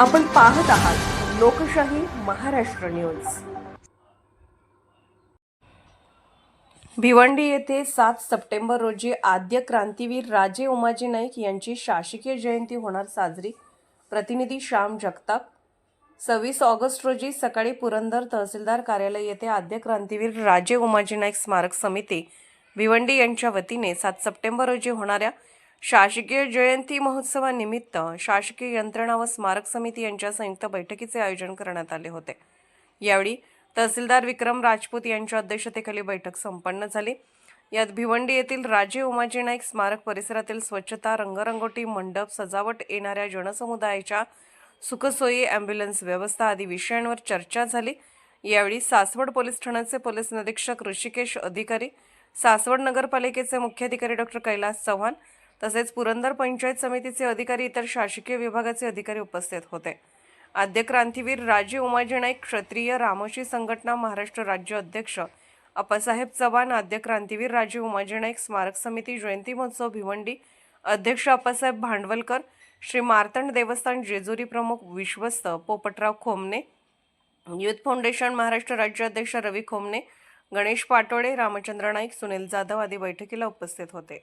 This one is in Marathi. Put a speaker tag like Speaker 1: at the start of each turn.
Speaker 1: आपण पाहत आहात लोकशाही महाराष्ट्र न्यूज. भिवंडी येथे सात सप्टेंबर रोजी आद्य क्रांतीवीर राजे उमाजी नाईक यांची शासकीय जयंती होणार साजरी. प्रतिनिधी श्याम जगताप. सव्वीस ऑगस्ट रोजी सकाळी पुरंदर तहसीलदार कार्यालय येथे आद्य क्रांतीवीर राजे उमाजी नाईक स्मारक समिती भिवंडी यांच्या वतीने सात सप्टेंबर रोजी होणाऱ्या शासकीय जयंती महोत्सवानिमित्त शासकीय यंत्रणा व स्मारक समिती यांच्या संयुक्त बैठकीचे आयोजन करण्यात आले होते. यावेळी तहसीलदार विक्रम राजपूत यांच्या अध्यक्षतेखाली बैठक संपन्न झाली. यात भिवंडी येथील राजे उमाजी नाईक स्मारक परिसरातील स्वच्छता रंगरंगोटी मंडप सजावट येणाऱ्या जनसमुदायाच्या सुखसोयी अँब्युलन्स व्यवस्था आदी विषयांवर चर्चा झाली. यावेळी सासवड पोलीस ठाण्याचे पोलीस निरीक्षक ऋषिकेश अधिकारी सासवड नगरपालिकेचे मुख्याधिकारी डॉक्टर कैलास चव्हाण तसेच पुरंदर पंचायत समितीचे अधिकारी इतर शासकीय विभागाचे अधिकारी उपस्थित होते. आद्य क्रांतीवीर राजे उमाजी नाईक क्षत्रिय रामोशी संघटना महाराष्ट्र राज्य अध्यक्ष अप्पासाहेब चव्हाण आद्य क्रांतीवीर राजे उमाजी नाईक स्मारक समिती जयंती महोत्सव भिवंडी अध्यक्ष अप्पासाहेब भांडवलकर श्री मार्तंड देवस्थान जेजुरी प्रमुख विश्वस्त पोपटराव खोमने युथ फाउंडेशन महाराष्ट्र राज्य अध्यक्ष रवी खोमने गणेश पाटोळे रामचंद्र नाईक सुनील जाधव आदी बैठकीला उपस्थित होते.